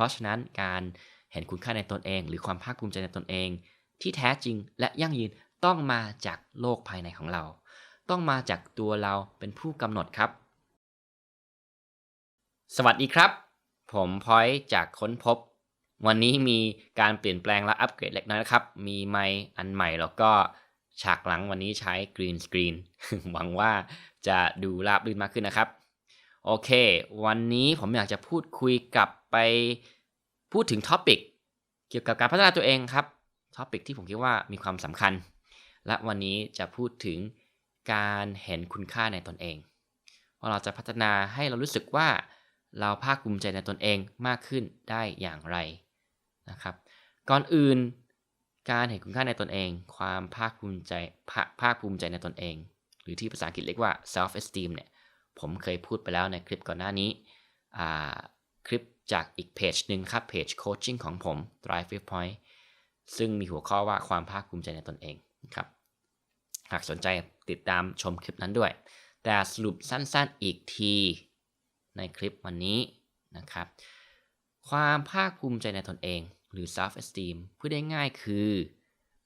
ราะฉะนั้นการเห็นคุณค่าในตนเอง หรือความภาคภูมิใจในตนเอง ที่แท้จริงและยั่งยืนต้องมาจากโลกภายในของเรา ต้องมาจากตัวเราเป็นผู้กำหนดครับ สวัสดีครับ ผมพอยจากค้นพบ วันนี้มีการเปลี่ยนแปลงและอัปเกรดเล็กน้อยนะครับ มีไมค์อันใหม่แล้วก็ฉากหลังวันนี้ใช้กรีนสกรีนหวังว่าจะดูราบรื่นมากขึ้นนะครับ โอเค วันนี้ผมอยากจะพูดคุยกับไปพูดถึงท็อปิกเกี่ยวกับการพัฒนาตัวเองครับท็อปิกที่ผมคิดว่ามีความสำคัญ และวันนี้จะพูดถึงการเห็นคุณค่าในตนเอง ว่าเราจะพัฒนาให้เรารู้สึกว่าเราภาคภูมิใจในตนเองมากขึ้นได้อย่างไรนะครับ ก่อนอื่นการเห็นคุณค่าในตนเอง ความภาคภูมิใจภาภาคภูมิใจในตนเอง หรือที่ภาษาอังกฤษเรียกว่า self esteem เนี่ย ผมเคยพูดไปแล้วในคลิปก่อนหน้านี้ คลิปจากอีกเพจหนึ่งครับเพจโคชชิ่งของผม Drive f Point ซึ่งมีหัวข้อว่าความภาคภูมิใจในตนเองนะครับ หากสนใจติดตามชมคลิปนั้นด้วย แต่สรุปสั้นๆอีกทีในคลิปวันนี้นะครับ ความภาคภูมิใจในตนเอง หรือ self esteem พูดได้ง่ายคือ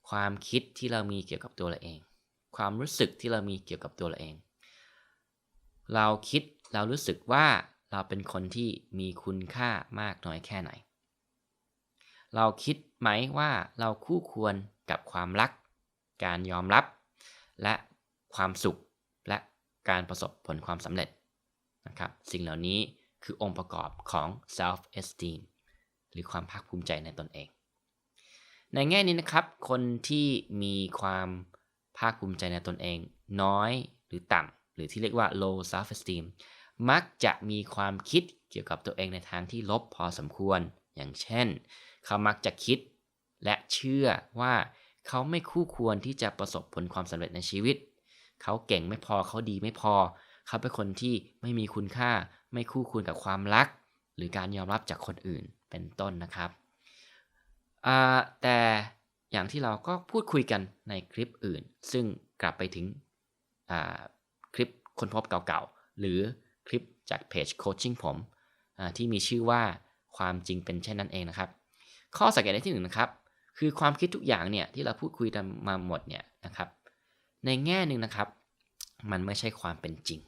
ความคิดที่เรามีเกี่ยวกับตัวเราเอง ความรู้สึกที่เรามีเกี่ยวกับตัวเราเอง เราคิดเรารู้สึกว่าเราเป็นคนที่มีคุณค่ามากน้อยแค่ไหน เราคิดไหมว่าเราคู่ควรกับความรัก การยอมรับ และความสุขและการประสบผลความสำเร็จนะครับ สิ่งเหล่านี้คือองค์ประกอบของ self esteem หรือความภาคภูมิใจในตนเอง ในแง่นี้นะครับ คนที่มีความภาคภูมิใจในตนเอง น้อยหรือต่ำ หรือที่เรียกว่า low self esteem มักจะมีความคิดเกี่ยวกับตัวเองในทางที่ลบพอสมควร อย่างเช่น เขามักจะคิดและเชื่อว่าเขาไม่คู่ควรที่จะประสบผลความสำเร็จในชีวิต เขาเก่งไม่พอเขาดีไม่พอ เขาเป็นคนที่ไม่มีคุณค่า ไม่คู่ควรกับความรัก หรือการยอมรับจากคนอื่นเป็นต้นนะครับ แต่อย่างที่เราก็พูดคุยกันในคลิปอื่น ซึ่งกลับไปถึง คลิปคนพบเก่าๆ หรือคลิปจากเพจโคชชิ่งผมที่มีชื่อว่าความจริงเป็นเช่นนั้นเองนะครับ ข้อสังเกตที่หนึ่งนะครับ คือความคิดทุกอย่างเนี่ยที่เราพูดคุยมาหมดเนี่ยนะครับ ในแง่หนึ่งนะครับ มันไม่ใช่ความเป็นจริง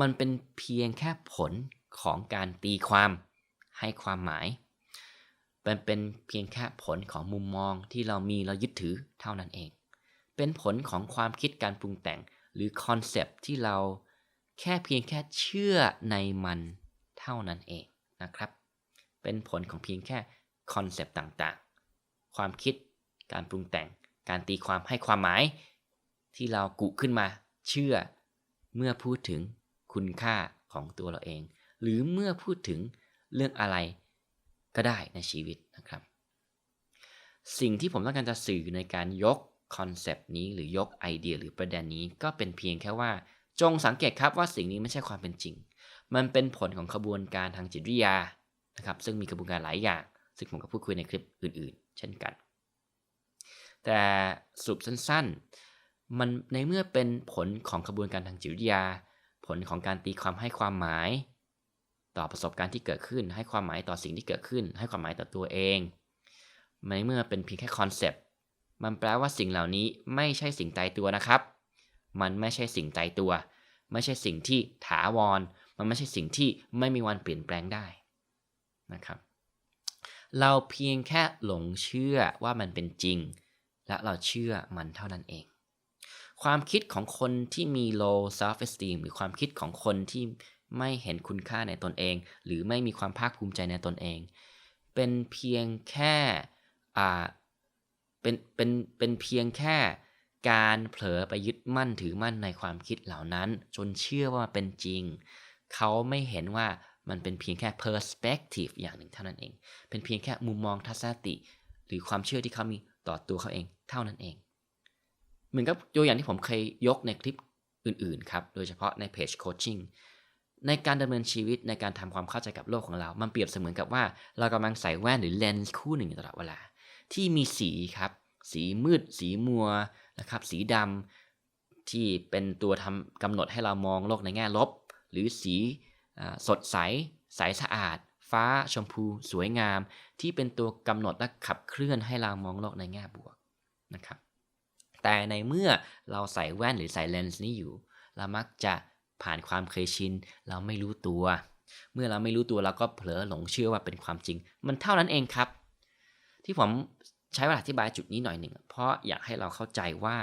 มันเป็นเพียงแค่ผลของการตีความให้ความหมายเป็นเป็นเพียงแค่ผลของมุมมองที่เรามีเรายึดถือเท่านั้นเอง เป็นผลของความคิดการปรุงแต่งหรือคอนเซปที่เราแค่เพียงแค่เชื่อในมันเท่านั้นเองนะครับ เป็นผลของเพียงแค่คอนเซปต์ต่างๆ ความคิด การปรุงแต่ง การตีความให้ความหมาย ที่เรากุขึ้นมา เชื่อ เมื่อพูดถึงคุณค่าของตัวเราเอง หรือเมื่อพูดถึงเรื่องอะไรก็ได้ในชีวิตนะครับ สิ่งที่ผมต้องการจะสื่อในการยก คอนเซปต์นี้หรือยกไอเดียหรือประเด็นนี้ก็เป็นเพียงแค่ว่า จงสังเกตครับว่าสิ่งนี้ไม่ใช่ความเป็นจริง มันเป็นผลของขบวนการทางจิตวิทยานะครับซึ่งมีกระบวนการหลายอย่าง ซึ่งผมก็พูดคุยในคลิปอื่น ๆ เช่นกัน แต่สรุปสั้นๆ มันในเมื่อเป็นผลของขบวนการทางจิตวิทยา ผลของการตีความให้ความหมาย ต่อประสบการณ์ที่เกิดขึ้น ให้ความหมายต่อสิ่งที่เกิดขึ้น ให้ความหมายต่อตัวเองในเมื่อเป็นเพียงแค่คอนเซปต์ มันแปลว่าสิ่งเหล่านี้ไม่ใช่สิ่งตายตัวนะครับ มันไม่ใช่สิ่งตายตัว ไม่ใช่สิ่งที่ถาวร มันไม่ใช่สิ่งที่ไม่มีวันเปลี่ยนแปลงได้นะครับ เราเพียงแค่หลงเชื่อว่ามันเป็นจริง และเราเชื่อมันเท่านั้นเอง ความคิดของคนที่มี low self esteem หรือความคิดของคนที่ไม่เห็นคุณค่าในตนเอง หรือไม่มีความภาคภูมิใจในตนเอง เป็นเพียงแค่ เป็นเป็นเป็นเพียงแค่การเผลอไปยึดมั่นถือมั่นในความคิดเหล่านั้น จนเชื่อว่าเป็นจริง เขาไม่เห็นว่ามันเป็นเพียงแค่ perspective อย่างหนึ่งเท่านั้นเอง เป็นเพียงแค่มุมมองทัศนคติ หรือความเชื่อที่เขามีต่อตัวเขาเองเท่านั้นเอง เหมือนกับตัวอย่างที่ผมเคยยกในคลิปอื่นๆครับ โดยเฉพาะในเพจโคชชิ่งในการดำเนินชีวิตในการทำความเข้าใจกับโลกของเรา มันเปรียบเสมือนกับว่าเรากำลังใส่แว่นหรือเลนส์คู่หนึ่งอยู่ตลอดเวลา ที่มีสีครับ สีมืด สีมัวนะครับ สีดำที่เป็นตัวทำกำหนดให้เรามองโลกในแง่ลบ หรือสีสดใส ใสสะอาด ฟ้าชมพู สวยงาม ที่เป็นตัวกำหนดและขับเคลื่อนให้เรามองโลกในแง่บวกนะครับ แต่ในเมื่อเราใส่แว่นหรือใส่เลนส์นี้อยู่ เรามักจะผ่านความเคยชิน เราไม่รู้ตัว เมื่อเราไม่รู้ตัวเราก็เผลอหลงเชื่อว่าเป็นความจริง มันเท่านั้นเองครับ ที่ผมใช้เวลาอธิบายจุดนี้หน่อยหนึ่ง เพราะอยากให้เราเข้าใจว่า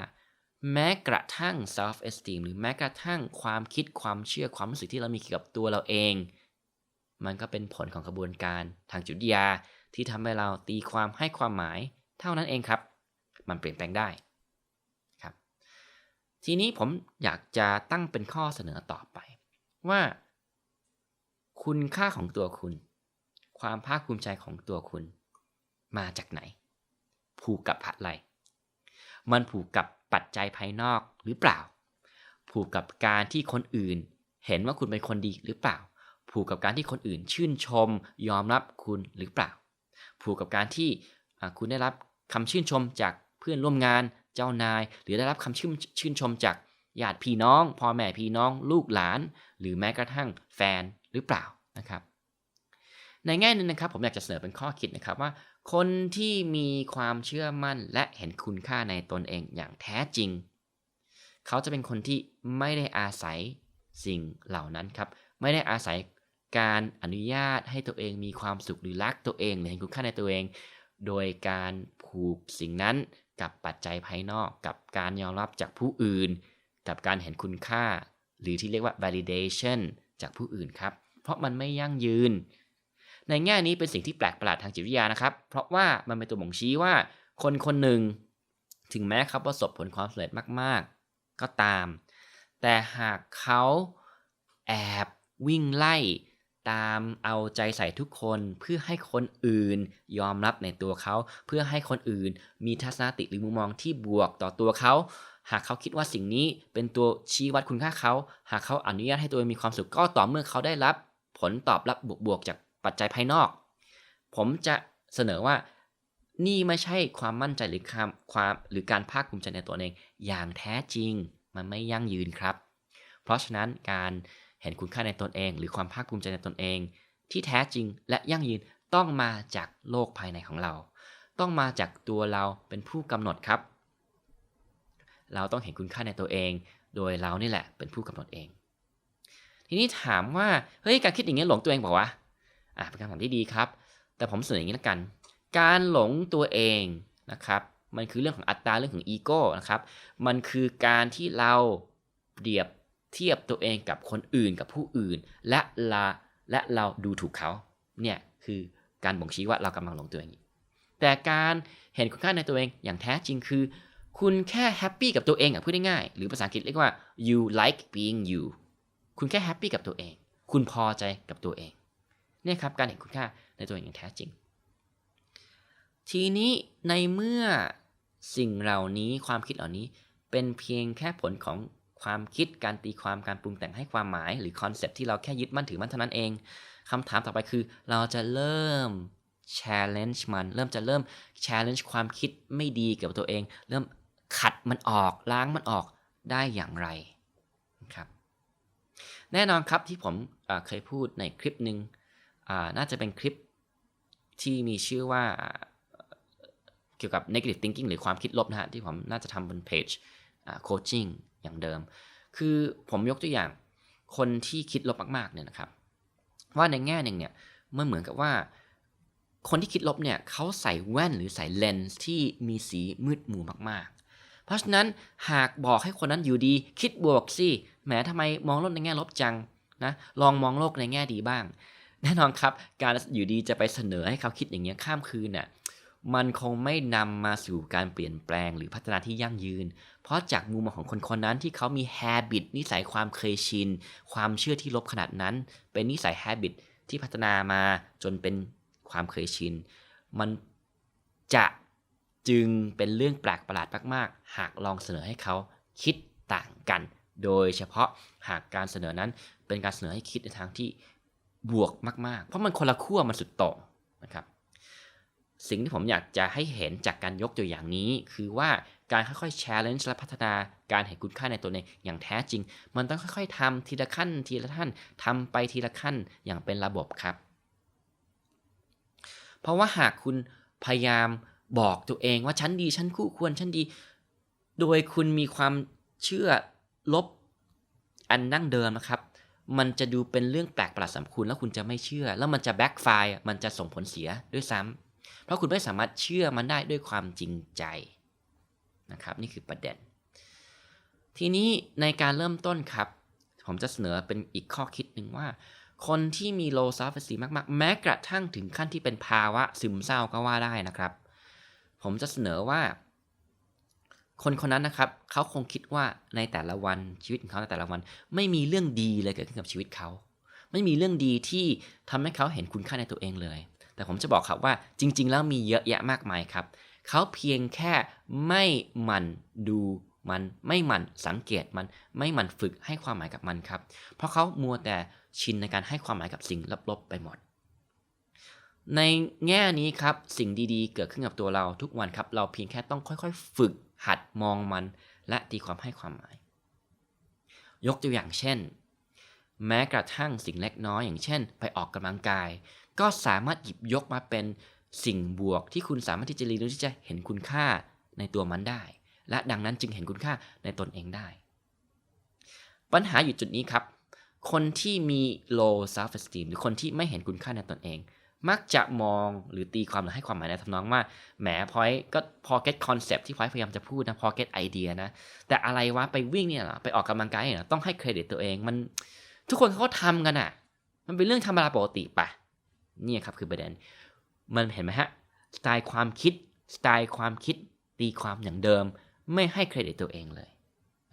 แม้กระทั่ง self esteem หรือแม้กระทั่งความคิดความเชื่อความรู้สึกที่เรามีเกี่ยวกับตัวเราเอง มันก็เป็นผลของกระบวนการทางจิตวิทยาที่ทำให้เราตีความให้ความหมาย เท่านั้นเองครับ มันเปลี่ยนแปลงได้ครับ ทีนี้ผมอยากจะตั้งเป็นข้อเสนอต่อไป ว่า คุณค่าของตัวคุณ ความภาคภูมิใจของตัวคุณ มาจากไหน ผูกกับอะไร มันผูกกับปัจจัยภายนอกหรือเปล่า ผูกกับการที่คนอื่น เห็นว่าคุณเป็นคนดีหรือเปล่า ผูกกับการที่คนอื่นชื่นชม ยอมรับคุณหรือเปล่า ผูกกับการที่คุณได้รับคำชื่นชมจากเพื่อนร่วมงานเจ้านาย หรือได้รับคำชื่นชื่นชมจากญาติพี่น้องพ่อแม่พี่น้องลูกหลาน หรือแม้กระทั่งแฟนหรือเปล่านะครับ ในแง่นึงนะครับผมอยากจะเสนอเป็นข้อคิดนะครับว่า คนที่มีความเชื่อมั่นและเห็นคุณค่าในตนเองอย่างแท้จริง เขาจะเป็นคนที่ไม่ได้อาศัยสิ่งเหล่านั้นครับ ไม่ได้อาศัยการอนุญาตให้ตัวเองมีความสุขหรือรักตัวเองหรือเห็นคุณค่าในตัวเอง โดยการผูกสิ่งนั้นกับปัจจัยภายนอก กับการยอมรับจากผู้อื่น กับการเห็นคุณค่า หรือที่เรียกว่า validation จากผู้อื่นครับ เพราะมันไม่ยั่งยืน ในแง่นี้เป็นสิ่งที่แปลกประหลาดทางจิตวิทยานะครับ เพราะว่ามันเป็นตัวบ่งชี้ว่า คนคนหนึ่งถึงแม้เขาประสบผลความสำเร็จมาก ๆ ก็ตาม แต่หากเขาแอบวิ่งไล่ตามเอาใจใส่ทุกคนเพื่อให้คนอื่นยอมรับในตัวเขา เพื่อให้คนอื่นมีทัศนคติหรือมุมมองที่บวกต่อตัวเขา หากเขาคิดว่าสิ่งนี้เป็นตัวชี้วัดคุณค่าเขา หากเขาอนุญาตให้ตัวเองมีความสุขก็ต่อเมื่อเขาได้รับ ผลตอบรับบวกๆจาก ปัจจัยภายนอก ผมจะเสนอว่านี่ไม่ใช่ความมั่นใจหรือความความหรือการภาคภูมิใจในตัวเอง อย่างแท้จริงมันไม่ยั่งยืนครับ เพราะฉะนั้นการเห็นคุณค่าในตนเอง หรือความภาคภูมิใจในตนเอง ที่แท้จริงและยั่งยืนต้องมาจากโลกภายในของเรา ต้องมาจากตัวเราเป็นผู้กำหนดครับ เราต้องเห็นคุณค่าในตัวเอง โดยเรานี่แหละเป็นผู้กำหนดเอง ทีนี้ถามว่าเฮ้ยการคิดอย่างนี้หลงตัวเองบอกว่าวะ อะเป็นคำถามที่ดีครับ แต่ผมเสนออย่างนี้ล้วกัน การหลงตัวเองนะครับ มันคือเรื่องของอัตตาเรื่องของอีโก้นะครับ มันคือการที่เราเปรียบเทียบตัวเองกับคนอื่นกับผู้อื่น และละและเราดูถูกเขาเนี่ยคือการบ่งชี้ว่าเรากำลังหลงตัวเองแต่การเห็นคุณค่าในตัวเองอย่างแท้จริงคือ คุณแค่แฮปปี้กับตัวเองอะพูดง่ายๆหรือภาษาอังกฤษเรียกว่า you like being you คุณแค่แฮปปี้กับตัวเอง คุณพอใจกับตัวเอง เนี่ยครับการเห็นคุณค่าในตัวเองอย่างแท้จริง ทีนี้ในเมื่อสิ่งเหล่านี้ความคิดเหล่านี้เป็นเพียงแค่ผลของความคิดการตีความการปรุงแต่งให้ความหมาย หรือคอนเซปที่เราแค่ยึดมั่นถือมั่นเท่านั้นเองคำถามต่อไปคือ เราจะเริ่ม challenge มัน เริ่มจะเริ่ม challenge ความคิดไม่ดีเกี่ยวกับตัวเอง เริ่มขัดมันออกล้างมันออกได้อย่างไรครับ แน่นอนครับที่ผมเคยพูดในคลิปหนึ่ง น่าจะเป็นคลิปที่มีชื่อว่าเกี่ยวกับ negative thinking หรือความคิดลบนะฮะ ที่ผมน่าจะทำบนเพจ coaching อย่างเดิม คือผมยกตัวอย่างคนที่คิดลบมากๆเนี่ยนะครับ ว่าในแง่หนึ่งเนี่ยมันเหมือนกับว่า คนที่คิดลบเนี่ยเขาใส่แว่นหรือใส่เลนส์ที่มีสีมืดมูมากๆ เพราะฉะนั้นหากบอกให้คนนั้นอยู่ดี คิดบวกสิแหมทำไมมองโลกในแง่ลบจังนะลองมองโลกในแง่ดีบ้าง แน่นอนครับ การอยู่ดีจะไปเสนอให้เขาคิดอย่างเงี้ยข้ามคืนน่ะมันคงไม่นำมาสู่การเปลี่ยนแปลงหรือพัฒนาที่ยั่งยืน เพราะจากมุมมองของคนคนนั้นที่เขามี habit นิสัยความเคยชิน ความเชื่อที่ลบขนาดนั้น เป็นนิสัย habit ที่พัฒนามาจนเป็นความเคยชิน มันจะจึงเป็นเรื่องแปลกประหลาดมาก ๆ หากลองเสนอให้เขาคิดต่างกัน โดยเฉพาะหากการเสนอนั้นเป็นการเสนอให้คิดในทางที่ บวกมากๆ เพราะมันคนละขั้วมันสุดโต่งนะครับ สิ่งที่ผมอยากจะให้เห็นจากการยกตัวอย่างนี้ คือว่าการค่อยๆ challenge และพัฒนาการเห็นคุณค่าในตัวเองอย่างแท้จริง มันต้องค่อยๆทำทีละขั้นทีละขั้นทำไปทีละขั้นอย่างเป็นระบบครับ เพราะว่าหากคุณพยายามบอกตัวเองว่าฉันดีฉันคู่ควรฉันดี โดยคุณมีความเชื่อลบอันดั้งเดิมนะครับ มันจะดูเป็นเรื่องแปลกประหลาดสำคุณแล้วคุณจะไม่เชื่อ แล้วมันจะแบ็กไฟร์มันจะส่งผลเสียด้วยซ้ำเพราะคุณไม่สามารถเชื่อมันได้ด้วยความจริงใจนะครับ นี่คือประเด็น ทีนี้ในการเริ่มต้นครับ ผมจะเสนอเป็นอีกข้อคิดหนึ่งว่า คนที่มี low self esteem มากๆ แม้กระทั่งถึงขั้นที่เป็นภาวะซึมเศร้าก็ว่าได้นะครับ ผมจะเสนอว่า คนคนนั้นนะครับเขาคงคิดว่าในแต่ละวันชีวิตของเขาในแต่ละวัน ไม่มีเรื่องดีเลยเกิดขึ้นกับชีวิตเขา ไม่มีเรื่องดีที่ทำให้เขาเห็นคุณค่าในตัวเองเลย แต่ผมจะบอกครับว่าจริง ๆ แล้วมีเยอะแยะมากมายครับเขาเพียงแค่ไม่หมั่นดูมันไม่หมั่นสังเกตมันไม่หมั่นฝึกให้ความหมายกับมันครับ เพราะเขามัวแต่ชินในการให้ความหมายกับสิ่งลบๆไปหมด ในแง่นี้ครับสิ่งดีๆ เกิดขึ้นกับตัวเราทุกวันครับ เราเพียงแค่ต้องค่อยๆ ฝึกหัดมองมัน และตีความให้ความหมาย ยกตัวอย่างเช่น แม้กระทั่งสิ่งเล็กน้อยอย่างเช่น ไปออกกำลังกาย ก็สามารถหยิบยกมาเป็นสิ่งบวกที่คุณสามารถที่จะเรียนรู้ที่จะเห็นคุณค่าในตัวมันได้ และดังนั้นจึงเห็นคุณค่าในตนเองได้ ปัญหาอยู่จุดนี้ครับ คนที่มี low self esteem หรือคนที่ไม่เห็นคุณค่าในตนเอง มักจะมองหรือตีความหรือให้ความหมายในทำนองว่าแหมพอยก็พอ get concept ที่พอยพยายามจะพูดนะพอ get idea นะ แต่อะไรวะไปวิ่งเนี่ยหรอไปออกกำลังกายเนี่ยเหรอต้องให้เครดิตตัวเองมันทุกคนเขาทำกันอะ่ะ มันเป็นเรื่องธรรมดาปกติปะนี่ครับคือประเด็น มันเห็นไหมฮะสไตล์ความคิดสไตล์ความคิดตีความอย่างเดิม ไม่ให้เครดิตตัวเองเลย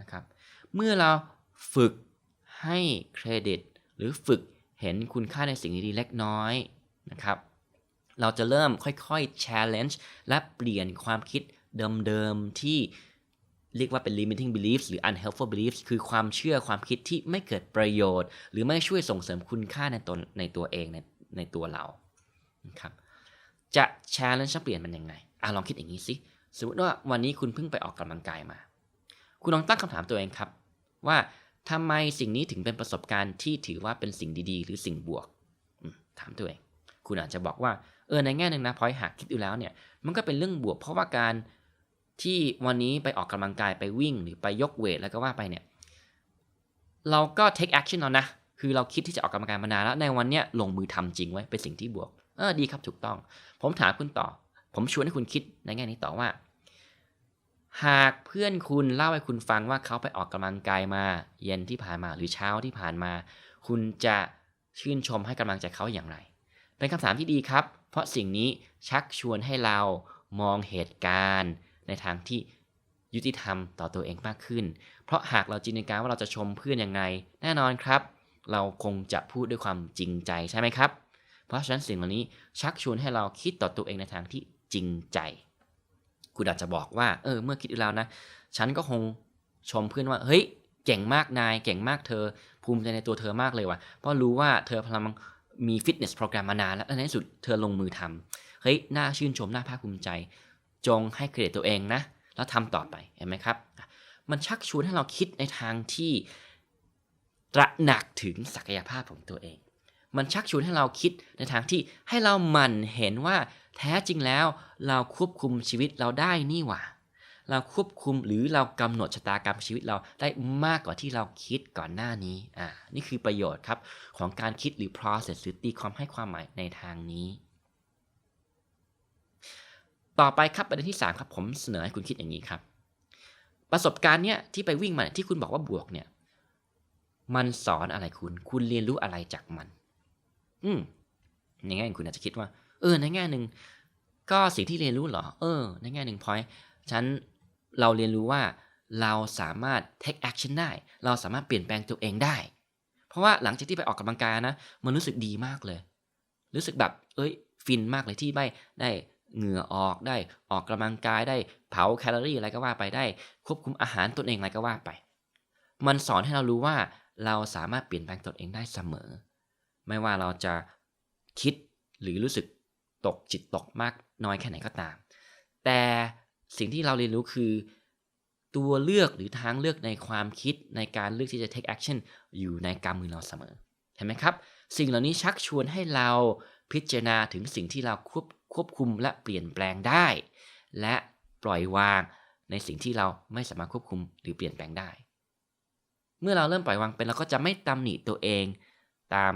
นะครับ เมื่อเราฝึกให้เครดิต หรือฝึกเห็นคุณค่าในสิ่งดีๆเล็กน้อย นะครับ เราจะเริ่มค่อยๆ challenge และเปลี่ยนความคิดเดิมๆ ที่เรียกว่าเป็น limiting beliefs หรือ unhelpful beliefs คือความเชื่อความคิดที่ไม่เกิดประโยชน์ หรือไม่ช่วยส่งเสริมคุณค่าในตนในตัวเองในในตัวเรานะครับจะ challenge จะเปลี่ยนมันยังไงอะลองคิดอย่างนี้สิสมมติว่าวันนี้คุณเพิ่งไปออกกำลังกายมา คุณลองตั้งคำถามตัวเองครับ ว่าทำไมสิ่งนี้ถึงเป็นประสบการณ์ที่ถือว่าเป็นสิ่งดีๆ หรือสิ่งบวกถามตัวเอง คุณอาจจะบอกว่าเออในแง่หนึ่งนะพอยหากคิดอยู่แล้วเนี่ยมันก็เป็นเรื่องบวก เพราะว่าการที่วันนี้ไปออกกำลังกายไปวิ่งหรือไปยกเวทแล้วก็ว่าไปเนี่ยเราก็ take action แล้วนะคือเราคิดที่จะออกกำลังกายมานานแล้วในวันเนี้ยลงมือทำจริงไว้เป็นสิ่งที่บวกเออดีครับถูกต้อง ผมถามคุณต่อ ผมชวนให้คุณคิดในแง่นี้ต่อว่า หากเพื่อนคุณเล่าให้คุณฟังว่าเขาไปออกกำลังกายมา เย็นที่ผ่านมาหรือเช้าที่ผ่านมา คุณจะชื่นชมให้กำลังใจเขาอย่างไร เป็นคำถามที่ดีครับ เพราะสิ่งนี้ชักชวนให้เรามองเหตุการณ์ ในทางที่ยุติธรรมต่อตัวเองมากขึ้น เพราะหากเราจินตนาการว่าเราจะชมเพื่อนอย่างไรแน่นอนครับ เราคงจะพูดด้วยความจริงใจใช่ไหมครับ เพราะฉะนั้นสิ่งเหล่านี้ชักชวนให้เราคิดต่อตัวเองในทางที่จริงใจ คุณอาจจะบอกว่า เออ เมื่อคิดดูแล้วนะ ฉันก็คงชมเพื่อนว่า เฮ้ย เก่งมากนาย เก่งมากเธอ ภูมิใจในตัวเธอมากเลยว่ะ เพราะรู้ว่าเธอพลัง มีฟิตเนสโปรแกรมมานานแล้วในที่สุดเธอลงมือทำเฮ้ยน่าชื่นชมน่าภาคภูมิใจ จงให้เครดิตตัวเองนะ แล้วทำต่อไปเห็นไหมครับ มันชักชวนให้เราคิดในทางที่ตระหนักถึงศักยภาพของตัวเอง มันชักชวนให้เราคิดในทางที่ให้เราหมั่นเห็นว่าแท้จริงแล้วเราควบคุมชีวิตเราได้นี่หว่า เราควบคุมหรือเรากำหนดชะตากรรมชีวิตเราได้มากกว่าที่เราคิดก่อนหน้านี้อ่านี่คือประโยชน์ครับของการคิดหรือ process หรือตีความให้ความหมายในทางนี้ ต่อไปครับประเด็นที่ 3 ครับผมเสนอให้คุณคิดอย่างนี้ครับ ประสบการณ์เนี้ยที่ไปวิ่งมาที่คุณบอกว่าบวกเนี่ยมันสอนอะไรคุณ คุณเรียนรู้อะไรจากมัน อืม ในแง่หนึ่งคุณอาจจะคิดว่า เออ ในแง่หนึ่ง ก็สิ่งที่เรียนรู้เหรอ เออ ในแง่หนึ่งพอยฉัน เราเรียนรู้ว่าเราสามารถ take action ได้ เราสามารถเปลี่ยนแปลงตัวเองได้ เพราะว่าหลังจากที่ไปออกกำลังกายนะ มันรู้สึกดีมากเลย รู้สึกแบบ เอ้ย ฟินมากเลยที่ไม่ได้เหงื่อออก ได้ออกกำลังกาย ได้เผาแคลอรี่อะไรก็ว่าไปได้ ควบคุมอาหารตนเองอะไรก็ว่าไป มันสอนให้เรารู้ว่าเราสามารถเปลี่ยนแปลงตนเองได้เสมอ ไม่ว่าเราจะคิดหรือรู้สึกตกจิตตกมากน้อยแค่ไหนก็ตาม แต่ สิ่งที่เราเรียนรู้คือ ตัวเลือกหรือทางเลือกในความคิดในการเลือกที่จะ take action อยู่ในกำมือเราเสมอเห็นไหมครับ สิ่งเหล่านี้ชักชวนให้เราพิจารณาถึงสิ่งที่เราควบควบคุมและเปลี่ยนแปลงได้ และปล่อยวางในสิ่งที่เราไม่สามารถควบคุมหรือเปลี่ยนแปลงได้ เมื่อเราเริ่มปล่อยวางเป็นเราก็จะไม่ตำหนิตัวเอง ตาม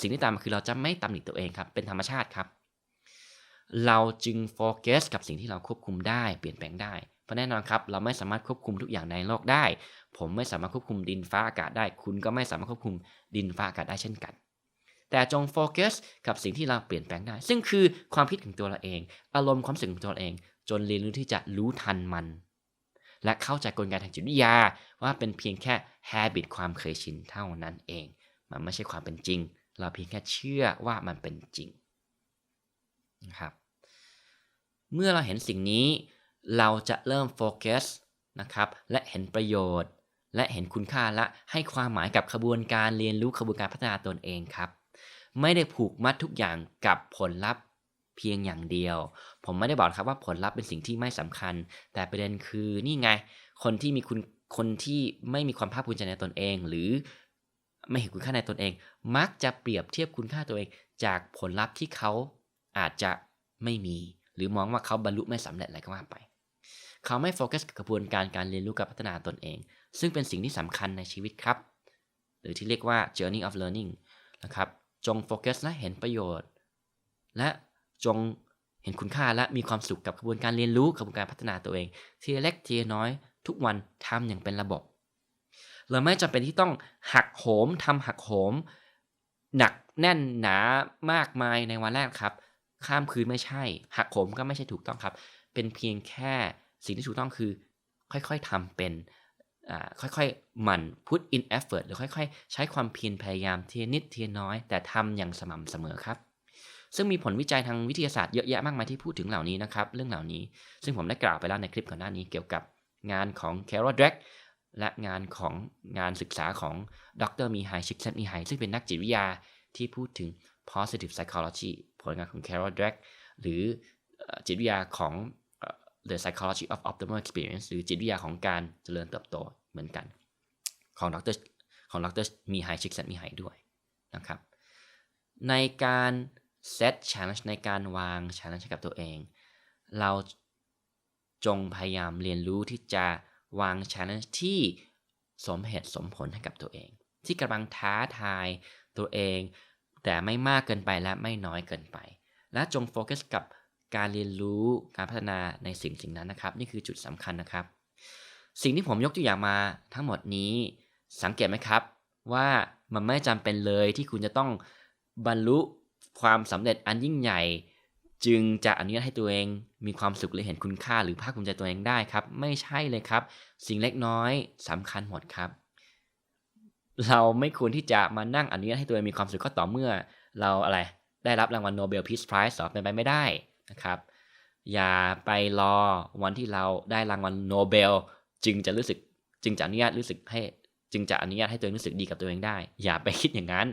สิ่งที่ตามมาคือเราจะไม่ตำหนิตัวเองครับเป็นธรรมชาติครับ เราจึงโฟกัสกับสิ่งที่เราควบคุมได้เปลี่ยนแปลงได้ เพราะแน่นอนครับ เราไม่สามารถควบคุมทุกอย่างในโลกได้ ผมไม่สามารถควบคุมดินฟ้าอากาศได้ คุณก็ไม่สามารถควบคุมดินฟ้าอากาศได้เช่นกัน แต่จงโฟกัสกับสิ่งที่เราเปลี่ยนแปลงได้ ซึ่งคือความคิดของตัวเราเอง อารมณ์ความรู้สึกของตัวเราเอง จนเรียนรู้ที่จะรู้ทันมัน และเข้าใจกลไกทางจิตวิทยาว่าเป็นเพียงแค่ habit ความเคยชินเท่านั้นเอง มันไม่ใช่ความเป็นจริง เราเพียงแค่เชื่อว่ามันเป็นจริง นะครับ เมื่อเราเห็นสิ่งนี้เราจะเริ่มโฟกัสนะครับและเห็นประโยชน์ และเห็นคุณค่าและให้ความหมายกับขบวนการเรียนรู้ขบวนการพัฒนาตนเองครับ ไม่ได้ผูกมัดทุกอย่างกับผลลัพธ์เพียงอย่างเดียว ผมไม่ได้บอกครับว่าผลลัพธ์เป็นสิ่งที่ไม่สำคัญ แต่ประเด็นคือนี่ไง คนที่มีคุณคนที่ไม่มีความภาคภูมิใจในตนเอง หรือไม่เห็นคุณค่าในตนเอง มักจะเปรียบเทียบคุณค่าตัวเอง จากผลลัพธ์ที่เขา อาจจะไม่มี หรือมองว่าเขาบรรลุไม่สำเร็จอะไรก็ว่าไป เขาไม่โฟกัสกับกระบวนการการเรียนรู้กับพัฒนาตนเอง ซึ่งเป็นสิ่งที่สำคัญในชีวิตครับ หรือที่เรียกว่า journey of learning นะครับ จงโฟกัสและเห็นประโยชน์ และจงเห็นคุณค่าและมีความสุขกับกระบวนการเรียนรู้กระบวนการพัฒนาตัวเอง ทีเล็กทีน้อยทุกวันทำอย่างเป็นระบบ เราไม่จำเป็นที่ต้องหักโหมทำหักโหม หนักแน่นหนามากมายในวันแรกครับ ข้ามคืนไม่ใช่ หักโหมก็ไม่ใช่ถูกต้องครับ เป็นเพียงแค่สิ่งที่ถูกต้องคือ ค่อยๆทำเป็นค่อยๆหมั่น put in effort หรือค่อยๆ ใช้ความเพียรพยายามเทียนิดเทียน้อย แต่ทำอย่างสม่ำเสมอครับ ซึ่งมีผลวิจัยทางวิทยาศาสตร์เยอะแยะมากมายที่พูดถึงเหล่านี้นะครับ เรื่องเหล่านี้ ซึ่งผมได้กล่าวไปแล้วในคลิปก่อนหน้านี้เกี่ยวกับงานของ Carol Dweck และงานของงานศึกษาของดรมีไฮชิกเซนมีไฮซึ่งเป็นนักจิตวิทยาที่พูดถึง positive psychology ผลงานของ Carol Dweck หรือจิตวิทยาของ the psychology of optimal experience หรือจิตวิทยาของการเจริญเติบโตเหมือนกัน ของดรของดรมีไฮชิกเซนมีไฮด้วยนะครับ ในการ set challenge ในการวาง challenge กับตัวเอง เราจงพยายามเรียนรู้ที่จะวาง challenge ที่สมเหตุสมผลให้กับตัวเอง ที่กำลังท้าทายตัวเอง แต่ไม่มากเกินไปและไม่น้อยเกินไป และจงโฟกัสกับการเรียนรู้การพัฒนาในสิ่งสิ่งนั้นนะครับ นี่คือจุดสำคัญนะครับ สิ่งที่ผมยกตัวอย่างมาทั้งหมดนี้สังเกตไหมครับ ว่ามันไม่จำเป็นเลยที่คุณจะต้องบรรลุความสำเร็จอันยิ่งใหญ่ จึงจะอนุญาตให้ตัวเองมีความสุขหรือเห็นคุณค่าหรือภาคภูมิใจตัวเองได้ครับ ไม่ใช่เลยครับ สิ่งเล็กน้อยสำคัญหมดครับ เราไม่ควรที่จะมานั่งอนุญาตให้ตัวเองมีความสุขก็ต่อเมื่อ เราอะไรได้รับรางวัลโนเบลพีซไพรส์หรอเป็นไปไม่ได้นะครับ อย่าไปรอวันที่เราได้รางวัลโนเบลจึงจะรู้สึกจึงจะอนุญาตรู้สึกให้จึงจะอนุญาตให้ตัวเองรู้สึกดีกับตัวเองได้ อย่าไปคิดอย่างนั้น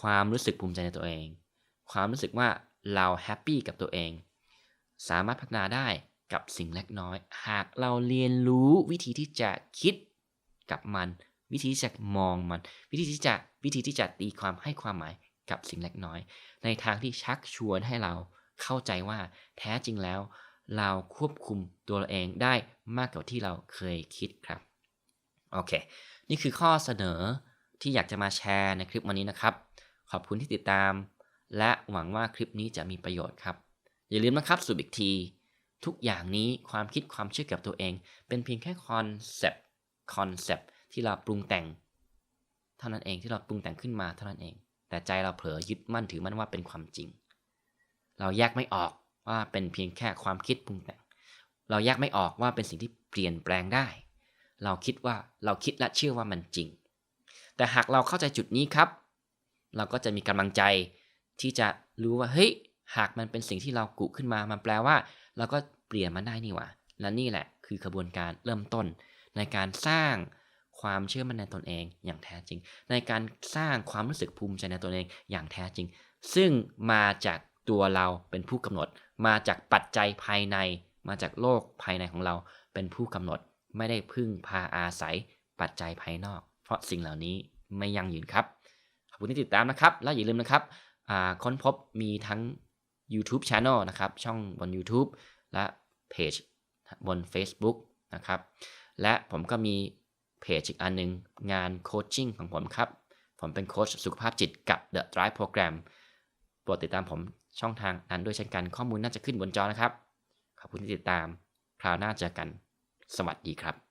ความรู้สึกภูมิใจในตัวเอง ความรู้สึกว่าเราแฮปปี้กับตัวเอง สามารถพัฒนาได้กับสิ่งเล็กน้อย หากเราเรียนรู้วิธีที่จะคิดกับมัน วิธีที่จะมองมัน วิธีที่จะวิธีที่จะตีความให้ความหมายกับสิ่งเล็กน้อย ในทางที่ชักชวนให้เราเข้าใจว่าแท้จริงแล้ว เราควบคุมตัวเราเองได้มากกว่าที่เราเคยคิดครับโอเค นี่คือข้อเสนอที่อยากจะมาแชร์ในคลิปวันนี้นะครับ ขอบคุณที่ติดตาม และหวังว่าคลิปนี้จะมีประโยชน์ครับ อย่าลืมนะครับสุบอีกที ทุกอย่างนี้ความคิดความเชื่อกับตัวเอง เป็นเพียงแค่คอนเซปต์คอนเซปต์ ที่เราปรุงแต่ง เท่านั้นเองที่เราปรุงแต่งขึ้นมาเท่านั้นเอง แต่ใจเราเผลอยึดมั่นถือมั่นว่าเป็นความจริง เราแยกไม่ออกว่าเป็นเพียงแค่ความคิดปรุงแต่ง เราแยกไม่ออกว่าเป็นสิ่งที่เปลี่ยนแปลงได้ เราคิดว่าเราคิดและเชื่อว่ามันจริง แต่หากเราเข้าใจจุดนี้ครับ เราก็จะมีกำลังใจที่จะรู้ว่าเฮ้ยหากมันเป็นสิ่งที่เรากุขึ้นมา มันแปลว่าเราก็เปลี่ยนมันได้นี่หว่า และนี่แหละคือกระบวนการเริ่มต้นในการสร้าง ความเชื่อมั่นในตนเองอย่างแท้จริง ในการสร้างความรู้สึกภูมิใจในตนเองอย่างแท้จริง ซึ่งมาจากตัวเราเป็นผู้กำหนด มาจากปัจจัยภายใน มาจากโลกภายในของเราเป็นผู้กำหนด ไม่ได้พึ่งพาอาศัยปัจจัยภายนอก เพราะสิ่งเหล่านี้ไม่ยั่งยืนครับ ขอบคุณที่ติดตามนะครับ และอย่าลืมนะครับค้นพบมีทั้ง YouTube Channel นะครับ ช่องบน YouTube และเพจบน Facebook นะครับ และผมก็มี เพจอีกอันหนึง งานโคชชิ่งของผมครับ ผมเป็นโค้ชสุขภาพจิตกับ The Drive Program โปรดติดตามผมช่องทางนั้นด้วยเช่นกันข้อมูลน่าจะขึ้นบนจอนะครับ ขอบคุณที่ติดตาม คราวหน้าเจอกัน สวัสดีครับ